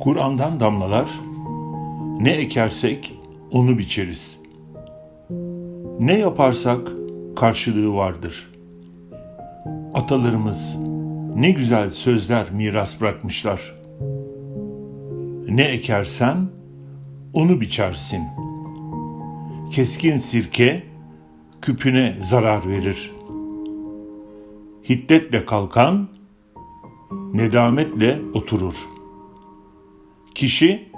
Kur'an'dan damlalar, ne ekersek onu biçeriz. Ne yaparsak karşılığı vardır. Atalarımız ne güzel sözler miras bırakmışlar. Ne ekersen onu biçersin. Keskin sirke küpüne zarar verir. Hiddetle kalkan nedametle oturur. Kişi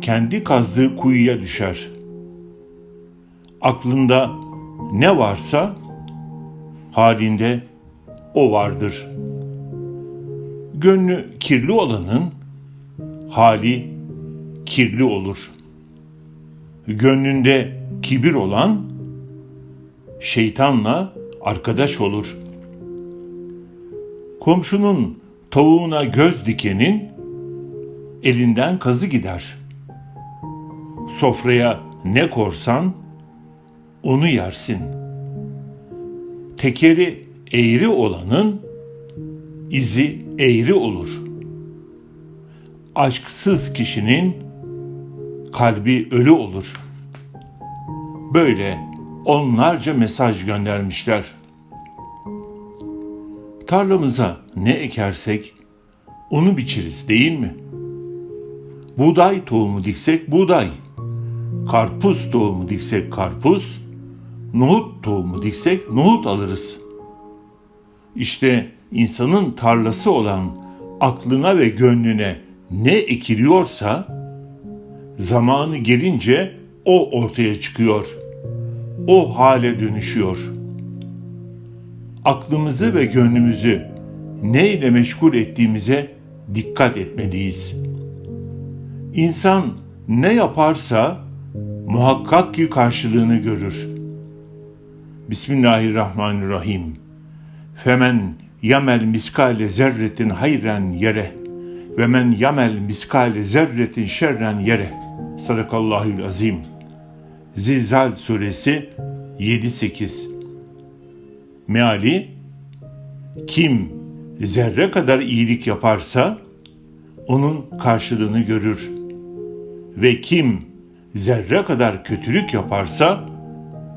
kendi kazdığı kuyuya düşer. Aklında ne varsa halinde o vardır. Gönlü kirli olanın hali kirli olur. Gönlünde kibir olan şeytanla arkadaş olur. Komşunun tavuğuna göz dikenin elinden kazı gider. Sofraya ne korsan onu yersin. Tekeri eğri olanın izi eğri olur. Aşksız kişinin kalbi ölü olur. Böyle onlarca mesaj göndermişler. Tarlamıza ne ekersek onu biçeriz değil mi? Buğday tohumu diksek buğday, karpuz tohumu diksek karpuz, nohut tohumu diksek nohut alırız. İşte insanın tarlası olan aklına ve gönlüne ne ekiliyorsa zamanı gelince o ortaya çıkıyor. O hale dönüşüyor. Aklımızı ve gönlümüzü neyle meşgul ettiğimize dikkat etmeliyiz. İnsan ne yaparsa muhakkak ki karşılığını görür. Bismillahirrahmanirrahim. Femen yamel miskale zerretin hayren yere ve men yamel miskale zerretin şerren yere. Sadakallahül azim. Zilzal suresi 7-8 Meali Kim zerre kadar iyilik yaparsa onun karşılığını görür. Ve kim zerre kadar kötülük yaparsa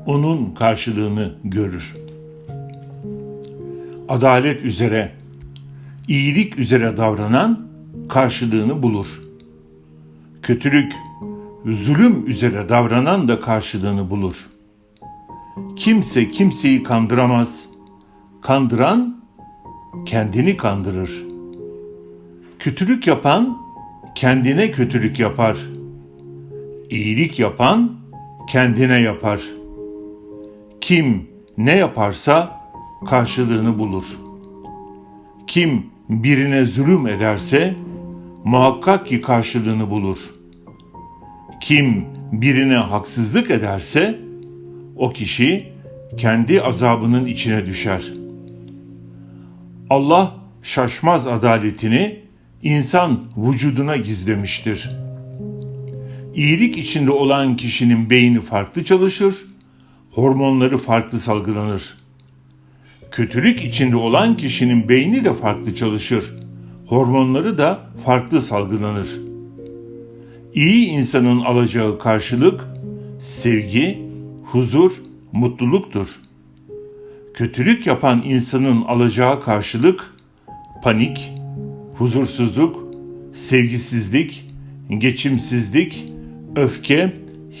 onun karşılığını görür. Adalet üzere, iyilik üzere davranan karşılığını bulur. Kötülük, zulüm üzere davranan da karşılığını bulur. Kimse kimseyi kandıramaz. Kandıran kendini kandırır. Kötülük yapan kendine kötülük yapar. İyilik yapan kendine yapar. Kim ne yaparsa karşılığını bulur. Kim birine zulüm ederse muhakkak ki karşılığını bulur. Kim birine haksızlık ederse o kişi kendi azabının içine düşer. Allah şaşmaz adaletini insan vücuduna gizlemiştir. İyilik içinde olan kişinin beyni farklı çalışır, hormonları farklı salgılanır. Kötülük içinde olan kişinin beyni de farklı çalışır, hormonları da farklı salgılanır. İyi insanın alacağı karşılık sevgi, huzur, mutluluktur. Kötülük yapan insanın alacağı karşılık panik, huzursuzluk, sevgisizlik, geçimsizlik, öfke,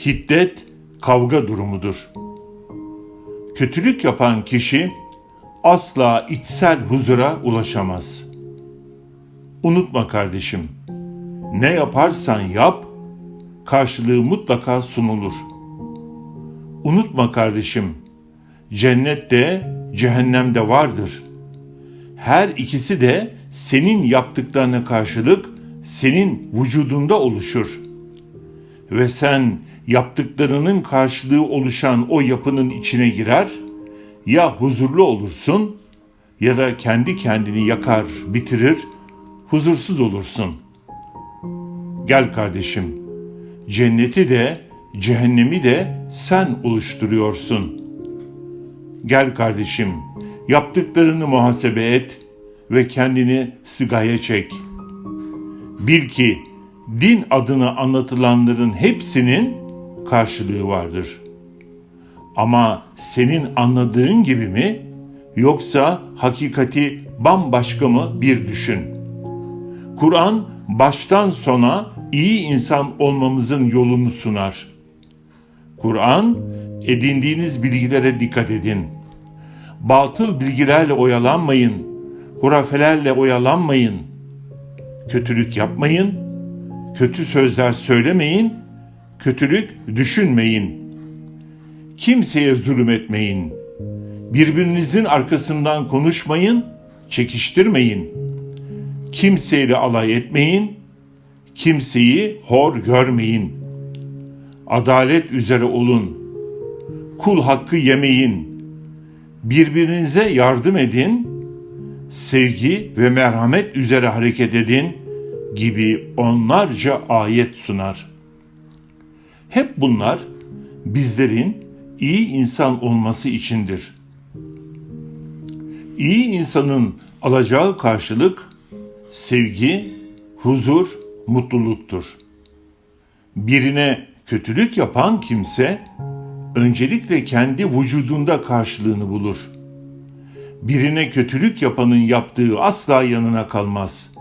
hiddet, kavga durumudur. Kötülük yapan kişi asla içsel huzura ulaşamaz. Unutma kardeşim, ne yaparsan yap, karşılığı mutlaka sunulur. Unutma kardeşim, cennet de cehennem de vardır. Her ikisi de senin yaptıklarına karşılık senin vücudunda oluşur. Ve sen yaptıklarının karşılığı oluşan o yapının içine girer, ya huzurlu olursun ya da kendi kendini yakar, bitirir, huzursuz olursun. Gel kardeşim, cenneti de cehennemi de sen oluşturuyorsun. Gel kardeşim, yaptıklarını muhasebe et ve kendini sigaya çek. Bil ki din adına anlatılanların hepsinin karşılığı vardır. Ama senin anladığın gibi mi yoksa hakikati bambaşka mı bir düşün. Kur'an baştan sona iyi insan olmamızın yolunu sunar. Kur'an edindiğiniz bilgilere dikkat edin. Batıl bilgilerle oyalanmayın. Hurafelerle oyalanmayın. Kötülük yapmayın. Kötü sözler söylemeyin. Kötülük düşünmeyin. Kimseye zulüm etmeyin. Birbirinizin arkasından konuşmayın, çekiştirmeyin. Kimseyle alay etmeyin. Kimseyi hor görmeyin. Adalet üzere olun. Kul hakkı yemeyin. Birbirinize yardım edin. Sevgi ve merhamet üzere hareket edin gibi onlarca ayet sunar. Hep bunlar bizlerin iyi insan olması içindir. İyi insanın alacağı karşılık sevgi, huzur, mutluluktur. Birine kötülük yapan kimse öncelikle kendi vücudunda karşılığını bulur. Birine kötülük yapanın yaptığı asla yanına kalmaz.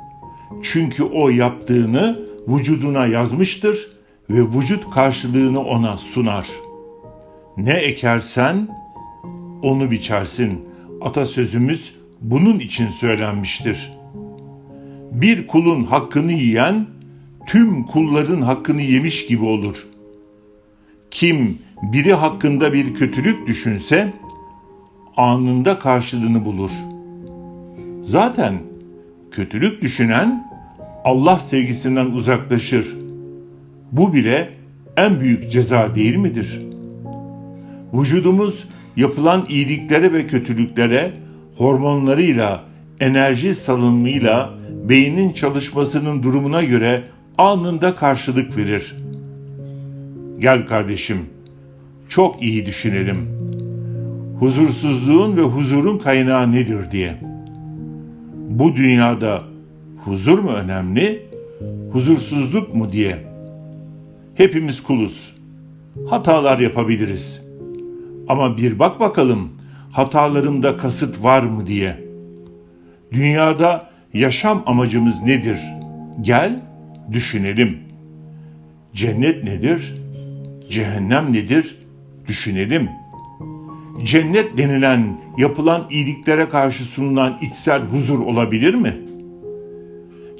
Çünkü o yaptığını vücuduna yazmıştır ve vücut karşılığını ona sunar. Ne ekersen onu biçersin. Atasözümüz bunun için söylenmiştir. Bir kulun hakkını yiyen tüm kulların hakkını yemiş gibi olur. Kim biri hakkında bir kötülük düşünse anında karşılığını bulur. Zaten kötülük düşünen Allah sevgisinden uzaklaşır. Bu bile en büyük ceza değil midir? Vücudumuz yapılan iyiliklere ve kötülüklere hormonlarıyla, enerji salınımıyla beynin çalışmasının durumuna göre anında karşılık verir. Gel kardeşim, çok iyi düşünelim. Huzursuzluğun ve huzurun kaynağı nedir diye. Bu dünyada huzur mu önemli, huzursuzluk mu diye. Hepimiz kuluz. Hatalar yapabiliriz. Ama bir bak bakalım hatalarımda kasıt var mı diye. Dünyada yaşam amacımız nedir? Gel düşünelim. Cennet nedir? Cehennem nedir? Düşünelim. Cennet denilen yapılan iyiliklere karşı sunulan içsel huzur olabilir mi?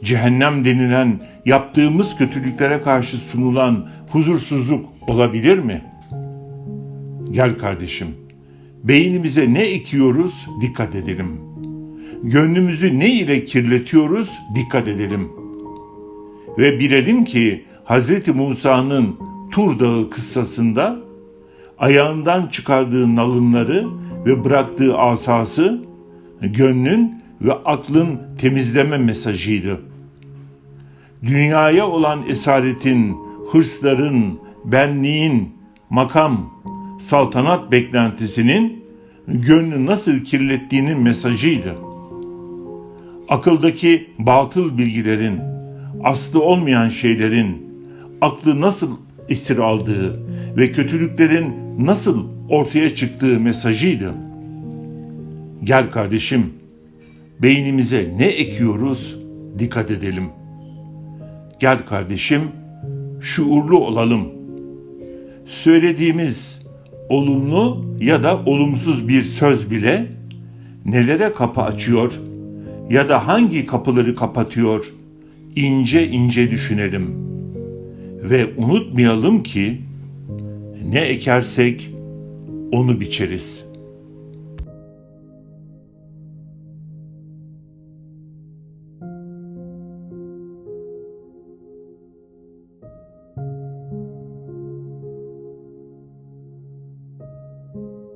Cehennem denilen yaptığımız kötülüklere karşı sunulan huzursuzluk olabilir mi? Gel kardeşim, beynimize ne ekiyoruz dikkat edelim. Gönlümüzü ne ile kirletiyoruz dikkat edelim. Ve bilelim ki Hz. Musa'nın Tur Dağı kıssasında ayağından çıkardığı nalınları ve bıraktığı asası gönlün ve aklın temizleme mesajıydı. Dünyaya olan esaretin, hırsların, benliğin, makam, saltanat beklentisinin gönlü nasıl kirlettiğinin mesajıydı. Akıldaki batıl bilgilerin, aslı olmayan şeylerin, aklı nasıl esir aldığı ve kötülüklerin nasıl ortaya çıktığı mesajıydı. Gel kardeşim, beynimize ne ekiyoruz dikkat edelim. Gel kardeşim, şuurlu olalım. Söylediğimiz olumlu ya da olumsuz bir söz bile nelere kapı açıyor ya da hangi kapıları kapatıyor ince ince düşünelim. Ve unutmayalım ki ne ekersek onu biçeriz.''